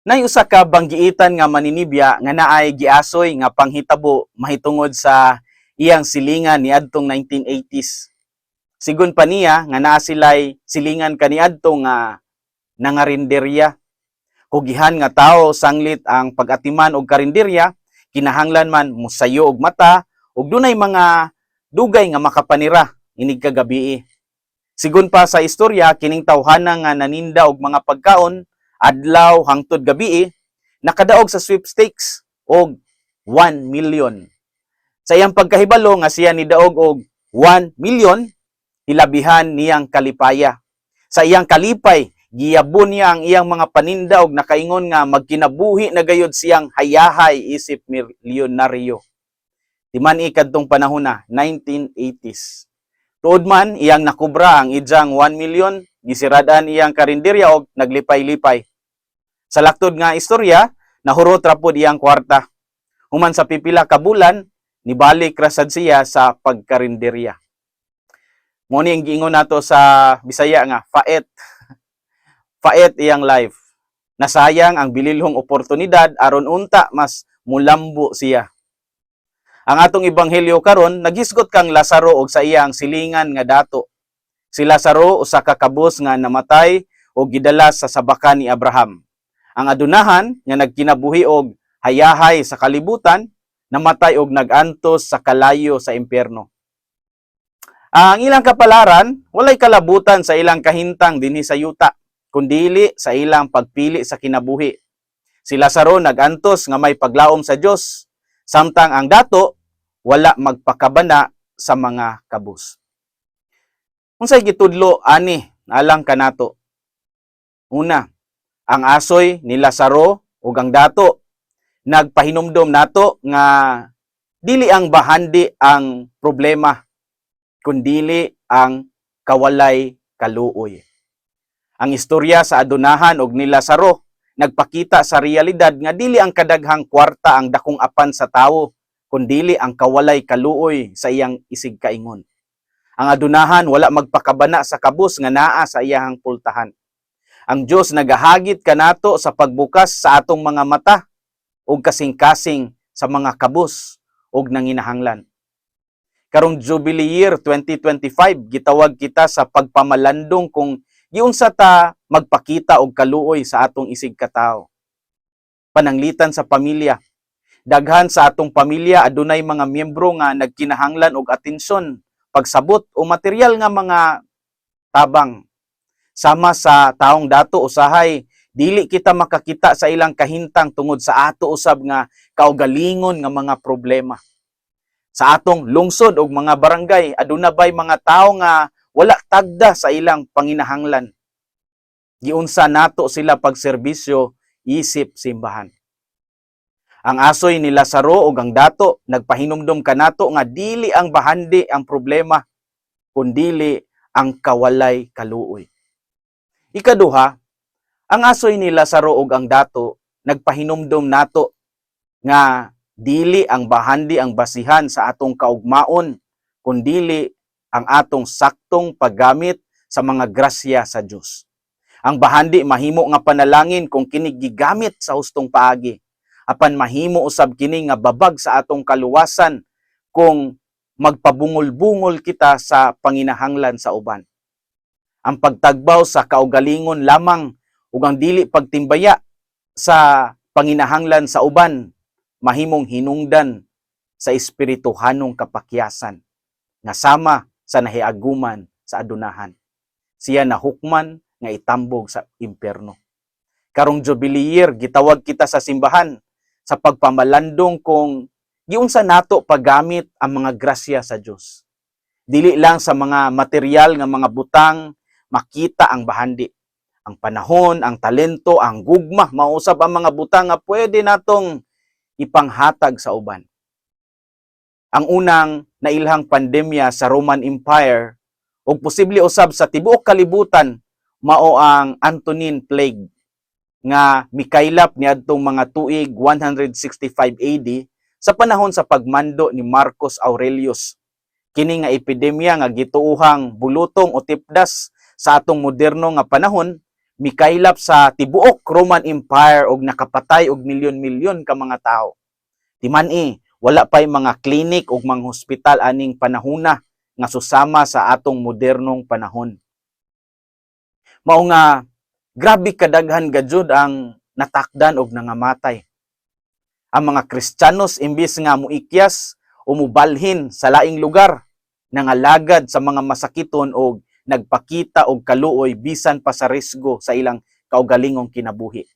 Nay usa ka banggiitan nga maninibya nga naay giasoy nga panghitabo mahitungod sa iyang silingan niadtong 1980s. Sigon pa niya nga naa sila'y silingan kaniadto nga nangarinderya. Kugihan nga tao sanglit ang pag-atiman og karinderya, kinahanglan man musayo og mata ug dunay mga dugay nga makapanira inig kagabi. Sigon pa sa istorya kining tawhana nga naninda og mga pagkaon adlaw hangtod gabi nakadaog sa sweepstakes og 1 million. Sa iyang pagkahibalo nga siya ni daog og 1 million hilabihan niyang kalipaya. Sa iyang kalipay giyabon niya ang iyang mga paninda og nakaingon nga magkinabuhi na gayud siyang hayahay isip milyonaryo. Timan ikadtong panahon na 1980s. Tuod man iyang nakubra ang idyang 1 million, gisiradan iyang karinderya og naglipay-lipay. Sa laktod nga istorya, nahurot ra pod iyang kwarta. Human sa pipila ka bulan, nibalik ra sad siya sa pagkarinderya. Mo ni ang giingon nato sa Bisaya nga faet. faet iyang life. Nasayang ang bililhong oportunidad aron unta mas mulambo siya. Ang atong ebanghelyo karon naghisgot kang Lazaro og sa iyang silingan nga dato. Si Lazaro usa ka kabus nga namatay o gidala sa sabakan ni Abraham. Ang adunahan nga nagkinabuhi og hayahay sa kalibutan namatay og nagantos sa kalayo sa impyerno. Ang ilang kapalaran walay kalabutan sa ilang kahintang dinhi sa yuta kundili sa ilang pagpili sa kinabuhi. Si Lazaro nagantos nga may paglaom sa Dios samtang ang dato wala magpakabana sa mga kabus. Unsay gitudlo ani alang kanato? Una, ang asoy ni Lazaro ug ang dato nagpahinumdom nato nga dili ang bahandi ang problema kundili ang kawalay kaluoy. Ang istorya sa adunahan og ni Lazaro nagpakita sa realidad nga dili ang kadaghang kwarta ang dakong apan sa tawo kundili ang kawalay kaluoy sa iyang isig kaingon. Ang adunahan wala magpakabana sa kabus nga naa sa iyahang pultahan. Ang Dios nagahagit kanato sa pagbukas sa atong mga mata ug kasing-kasing sa mga kabus ug nanginahanglan. Karong Jubilee Year 2025 gitawag kita sa pagpamalandong kung giunsa ta magpakita og kaluoy sa atong isig katawo. Pananglitan sa pamilya. Daghan sa atong pamilya adunay mga miyembro nga nagkinahanglan og atensyon, pagsabot o material nga mga tabang. Sama sa taong dato usahay dili kita makakita sa ilang kahintang tungod sa ato usab nga kaugalingon nga mga problema. Sa atong lungsod ug mga barangay aduna bay mga tawo nga wala tagda sa ilang panginahanglan. Giunsa nato sila pagserbisyo isip simbahan. Ang asoy ni Lazaro ug ang dato nagpahinumdom kanato nga dili ang bahandi ang problema kundili ang kawalay kaluoy. Ikaduha, ang asoy ni Lazaro ug ang dato nagpahinumdom nato nga dili ang bahandi ang basihan sa atong kaugmaon kundili ang atong saktong paggamit sa mga grasya sa Dios. Ang bahandi mahimo nga panalangin kung kini gigamit sa hustong paagi apan mahimo usab kini nga babag sa atong kaluwasan kung magpabungol-bungol kita sa panginahanglan sa uban. Ang pagtagbaw sa kaugalingon lamang ug ang dili pagtimbaya sa panginahanglan sa uban mahimong hinungdan sa espirituhanong kapakyasan nga sama sa nahiaguman sa adunahan. Siya nahukman nga itambog sa impyerno. Karong Jubilee year gitawag kita sa simbahan sa pagpamalandong kung giunsa nato paggamit ang mga grasya sa Dios. Dili lang sa mga material nga mga butang makita ang bahandi. Ang panahon, ang talento, ang gugma, mausab ang mga butang nga pwede natong ipanghatag sa uban. Ang unang nailhang pandemya sa Roman Empire ug posible usab sa tibuok kalibutan mao ang Antonine Plague nga mikaylap niadtong mga tuig 165 AD sa panahon sa pagmando ni Marcus Aurelius. Kini nga epidemya nga gituuhang bulutong o tipdas sa atong moderno nga panahon mikaylap sa tibuok Roman Empire og nakapatay og milyon-milyon ka mga tao. Timan-i, wala pay mga klinik ug mga hospital aning panahuna nga susama sa atong modernong panahon. Mao nga grabe kadaghan gajud ang natakdan og nangamatay. Ang mga Kristiyanos imbis nga muikyas o mubalhin sa laing lugar nangalagad sa mga masakiton og nagpakita og kaluoy bisan pa sa risgo sa ilang kaugalingong kinabuhi.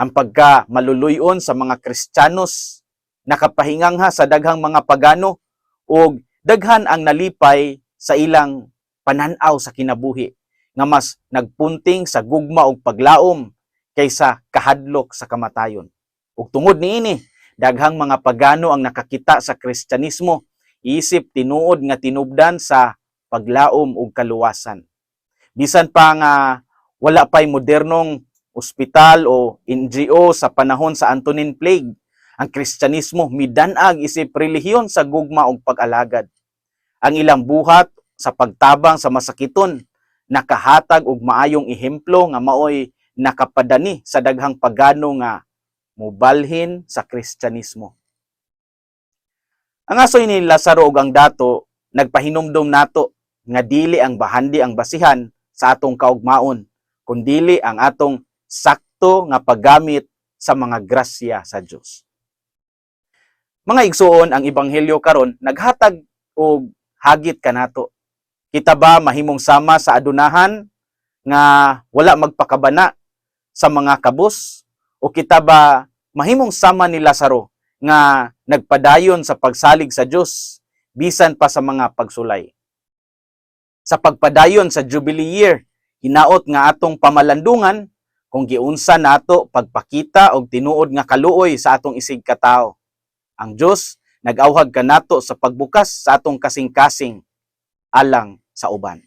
Ang pagka maluluyon sa mga Kristiyanos nakapahingangha sa daghang mga pagano ug daghan ang nalipay sa ilang pananaw sa kinabuhi nga mas nagpunting sa gugma ug paglaom kaysa kahadlok sa kamatayon. Ug tungod niini, daghang mga pagano ang nakakita sa Kristyanismo isip tinuod nga tinubdan sa paglaom ug kaluwasan. Bisan pa nga wala pay modernong ospital o NGO sa panahon sa Antonin Plague, ang Kristyanismo midanag isip relihiyon sa gugma ug pag-alagad. Ang ilang buhat sa pagtabang sa masakiton nakahatag og maayong ehemplo nga maoy nakapadani sa daghang pagano nga mubalhin sa Kristyanismo. Ang asoy ni Lazaro ug ang dato nagpahinumdom nato nga dili ang bahandi ang basihan sa atong kaugmaon, kundili ang atong sakto nga paggamit sa mga grasya sa Dios. Mga igsuon ang ebanghelyo karon naghatag og hagit kanato. Kita ba mahimong sama sa adunahan nga wala magpakabana sa mga kabus o kita ba mahimong sama ni Lazaro nga nagpadayon sa pagsalig sa Dios bisan pa sa mga pagsulay. Sa pagpadayon sa Jubilee year, hinaot nga atong pamalandungan kung giunsa nato pagpakita og tinuod nga kaluoy sa atong isig katao. Ang Dios nag-awhag kanato sa pagbukas sa atong kasing-kasing alang sa uban.